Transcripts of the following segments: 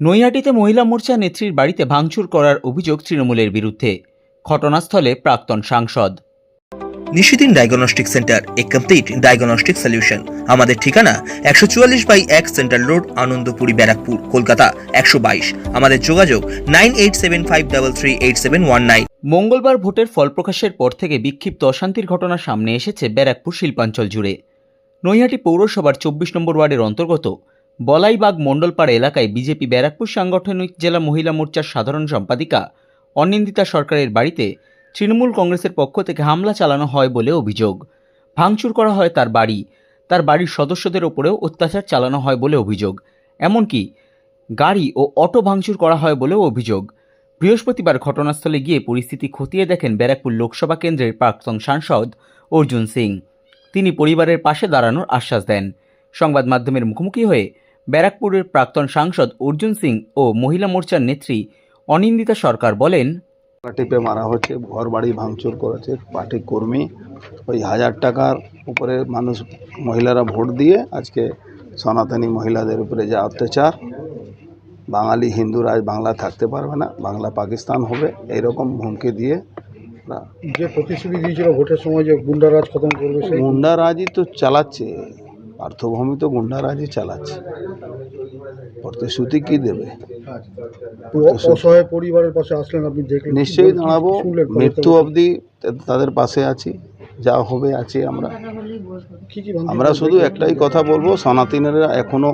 নৈহাটিতে মহিলা মোর্চা নেত্রীর বাড়িতে ভাঙচুর করার অভিযোগ তৃণমূলের বিরুদ্ধে। ঘটনাস্থলে প্রাক্তন সাংসদ। নিশিদিন ডায়াগনস্টিক সেন্টার এ কমপ্লিট ডায়াগনস্টিক সলিউশন আমাদের ঠিকানা একশো চুয়াল্লিশ বাই এক সেন্ট্রাল রোড আনন্দপুরি ব্যারাকপুর কলকাতা একশো বাইশ। আমাদের যোগাযোগ nine eight seven five double three eight seven one nine. মঙ্গলবার ভোটের ফল প্রকাশের পর থেকে বিক্ষিপ্ত অশান্তির ঘটনা সামনে এসেছে ব্যারাকপুর শিল্পাঞ্চল জুড়ে। নৈহাটি পৌরসভার চব্বিশ নম্বর ওয়ার্ডের অন্তর্গত বলাইবাগ মণ্ডলপাড়া এলাকায় বিজেপি ব্যারাকপুর সাংগঠনিক জেলা মহিলা মোর্চার সাধারণ সম্পাদিকা অনিন্দিতা সরকারের বাড়িতে তৃণমূল কংগ্রেসের পক্ষ থেকে হামলা চালানো হয় বলে অভিযোগ। ভাঙচুর করা হয় তার বাড়ি। তার বাড়ির সদস্যদের ওপরেও অত্যাচার চালানো হয় বলে অভিযোগ। এমনকি গাড়ি ও অটো ভাঙচুর করা হয় বলেও অভিযোগ। বৃহস্পতিবার ঘটনাস্থলে গিয়ে পরিস্থিতি খতিয়ে দেখেন ব্যারাকপুর লোকসভা কেন্দ্রের প্রাক্তন সাংসদ অর্জুন সিং। তিনি পরিবারের পাশে দাঁড়ানোর আশ্বাস দেন। সংবাদ মাধ্যমের মুখোমুখি হয়ে ব্যারাকপুরের প্রাক্তন সাংসদ অর্জুন সিং ও মহিলা মোর্চার নেত্রী অনিন্দিতা সরকার বলেন টিপে মারা হচ্ছে ঘর বাড়ি ভাঙচুর করেছে পার্টি কর্মী ওই হাজার টাকার উপরে মানুষ মহিলারা ভোট দিয়ে আজকে সনাতনী মহিলাদের উপরে যা অত্যাচার বাঙালি হিন্দুরা আজ বাংলা থাকতে পারবে না বাংলা পাকিস্তান হবে এইরকম হুমকি দিয়ে যে প্রতিশ্রুতি দিয়েছিল ভোটের সময় যে গুন্ডারাজ খতম করবে সেই গুন্ডারাজি তো চালাচ্ছে পার্থভূমি তো গুন্ডারাজি চালাচ্ছে। প্রতিশ্রুতি কি দেবে? অসহায় পরিবারের পাশে আসলেন আপনি দেখলেন নিশ্চয়ই দাঁড়াবো। মৃত্যু অবধি তাদের পাশে আছি। যা হবে আছি আমরা। কি কি ভাঙচুর আমরা শুধু একটাই কথা বলব সনাতনীরা এখনও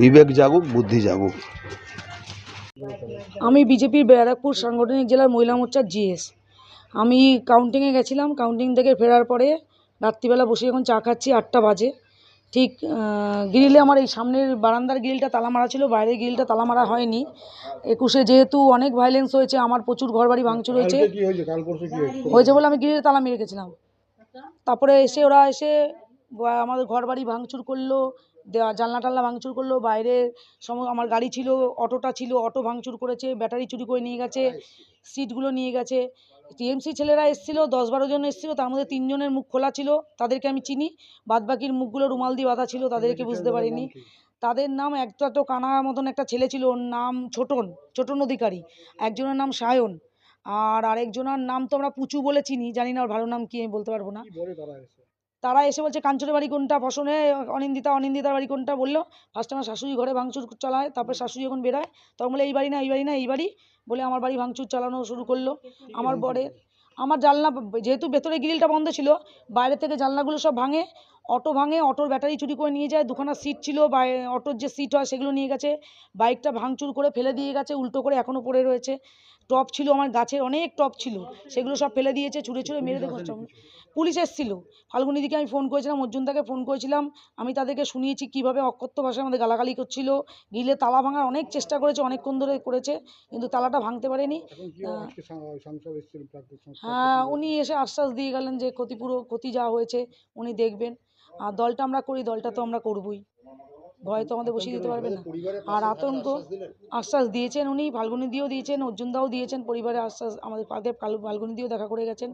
বিবেক জাগুক বুদ্ধি জাগুক। আমি বিজেপির ব্যারাকপুর সাংগঠনিক জেলার মহিলা মোর্চার জিএস। আমি কাউন্টিংয়ে গেছিলাম কাউন্টিং থেকে ফেরার পরে রাত্রিবেলা বসে যখন চা খাচ্ছি আটটা বাজে। ঠিক গ্রিলে আমার এই সামনের বারান্দার গ্রিলটা তালা মারা ছিল বাইরের গ্রিলটা তালা মারা হয়নি। একুশে যেহেতু অনেক ভাইলেন্স হয়েছে আমার প্রচুর ঘরবাড়ি ভাঙচুর হয়েছে। হয়েছে? বলে আমি গ্রিলের তালা মেরে গেছিলাম। তারপরে এসে ওরা এসে আমাদের ঘরবাড়ি ভাঙচুর করল দেওয়া জানলা টাল্লা ভাঙচুর করল বাইরে সম আমার গাড়ি ছিল অটোটা ছিল অটো ভাঙচুর করেছে ব্যাটারি চুরি করে নিয়ে গেছে সিটগুলো নিয়ে গেছে। টিএমসি ছেলেরা এসেছিল দশ বারো জন এসেছিল তার মধ্যে তিনজনের মুখ খোলা ছিল তাদেরকে আমি চিনি বাদবাকির মুখগুলো রুমাল দিয়ে বাঁধা ছিল তাদেরকে বুঝতে পারিনি। তাদের নাম একটা তো কানা মতন একটা ছেলে ছিল ওর নাম ছোটন ছোটন অধিকারী একজনের নাম সায়ন আর আরেকজনের নাম তো আমরা পুচু বলে চিনি জানি না ওর ভালো নাম কি আমি বলতে পারব না। তারা এসে বলছে, কাঞ্চনের বাড়ি কোনটা? বসনে অনিন্দিতা, অনিন্দিতার বাড়ি কোনটা? বলল, ফার্স্ট আমার শাশুড়ি ঘরে ভাঙচুর চালায়, তারপর শাশুড়ি যখন বেরোয়, তখন বলে, এই বাড়ি না, এই বাড়ি না, এই বাড়ি? বলে, আমার বাড়ি ভাঙচুর চালানো শুরু করল, আমার বরের, আমার জানলা, যেহেতু ভেতরে গ্রিলটা বন্ধ ছিল, বাইরে থেকে জানলাগুলো সব ভাঙে অটো ভাঙে অটোর ব্যাটারি চুরি করে নিয়ে যায় দুখানা সিট ছিল বা অটোর যে সিট হয় সেগুলো নিয়ে গেছে বাইকটা ভাঙচুর করে ফেলে দিয়ে গেছে উল্টো করে এখনও পড়ে রয়েছে টপ ছিল আমার গাছের অনেক টপ ছিল সেগুলো সব ফেলে দিয়েছে ছুঁড়ে ছুঁড়ে মেরে দেখো পুলিশ এসেছিল ফাল্গুনিদিকে আমি ফোন করেছিলাম অর্জুনদাকে ফোন করেছিলাম আমি তাদেরকে শুনিয়েছি কীভাবে অকথ্য ভাষায় আমাদের গালাগালি করছিল গিলে তালা ভাঙার অনেক চেষ্টা করেছে অনেকক্ষণ ধরে করেছে কিন্তু তালাটা ভাঙতে পারেনি। হ্যাঁ উনি এসে আশ্বাস দিয়ে গেলেন যে ক্ষতিপুরো ক্ষতি যা হয়েছে উনি দেখবেন। আর দলটা আমরা করি দলটা তো আমরা করবই। ভয় তো আমাদের বসিয়ে দিতে পারবে না। আর আতঙ্ক আশ্বাস দিয়েছেন উনি ফাল্গুনি দিয়েও দিয়েছেন অর্জুনদাও দিয়েছেন পরিবারে আশ্বাস আমাদের ফাল্গু- ফাল্গুনি দিয়েও দেখা করে গেছেন।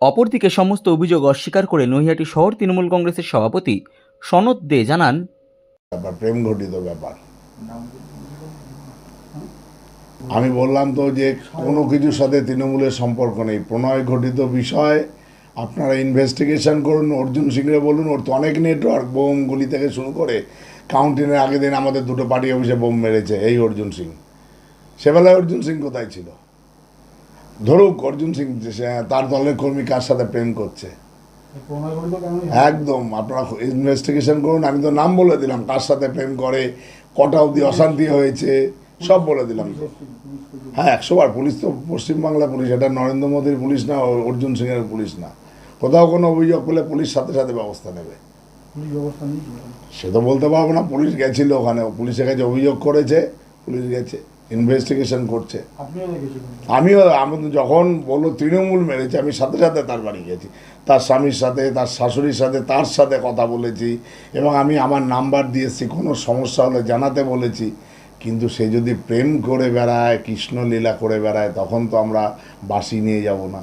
অপরদিকে সমস্ত অভিযোগ অস্বীকার করে নৈহাটি শহর তৃণমূল কংগ্রেসের সভাপতি সনদ দে জানান ব্যাপার প্রেম ঘটিত ব্যাপার। আমি বললাম তো যে কোনো কিছুর সাথে তৃণমূলের সম্পর্ক নেই। প্রণয় ঘটিত বিষয় আপনারা ইনভেস্টিগেশন করুন, অর্জুন সিংরে বলুন, ওর তো অনেক নেটওয়ার্ক বোম গুলি থেকে শুরু করে কাউন্টিনের আগের দিন আমাদের দুটো পার্টি অফিসে বোম মেরেছে, এই অর্জুন সিং। সেবেলায় অর্জুন সিং কোথায় ছিল? ধরুক অর্জুন সিং তার দলের কর্মী কার সাথে প্রেম করছে? একদম, আপনারা ইনভেস্টিগেশন করুন, আমি তো নাম বলে দিলাম, কার সাথে প্রেম করে, কটা অবধি অশান্তি হয়েছে, সব বলে দিলাম। হ্যাঁ একশোবার পুলিশ তো পশ্চিমবাংলা পুলিশ, এটা নরেন্দ্র মোদীর পুলিশ না, অর্জুন সিংয়ের পুলিশ না। কোথাও কোনো অভিযোগ পেলে পুলিশ সাথে সাথে ব্যবস্থা নেবে। সে তো বলতে পারব না পুলিশ গেছিল ওখানে। পুলিশের কাছে অভিযোগ করেছে পুলিশ গেছে ইনভেস্টিগেশন করছে। আমিও আমি যখন বলল তৃণমূল মেরেছে আমি সাথে সাথে তার বাড়ি গেছি। তার স্বামীর সাথে তার শাশুড়ির সাথে তার সাথে কথা বলেছি এবং আমি আমার নাম্বার দিয়েছি কোনো সমস্যা হলে জানাতে বলেছি। কিন্তু সে যদি প্রেম করে বেড়ায় কৃষ্ণলীলা করে বেড়ায় তখন তো আমরা বাসি নিয়ে যাব না।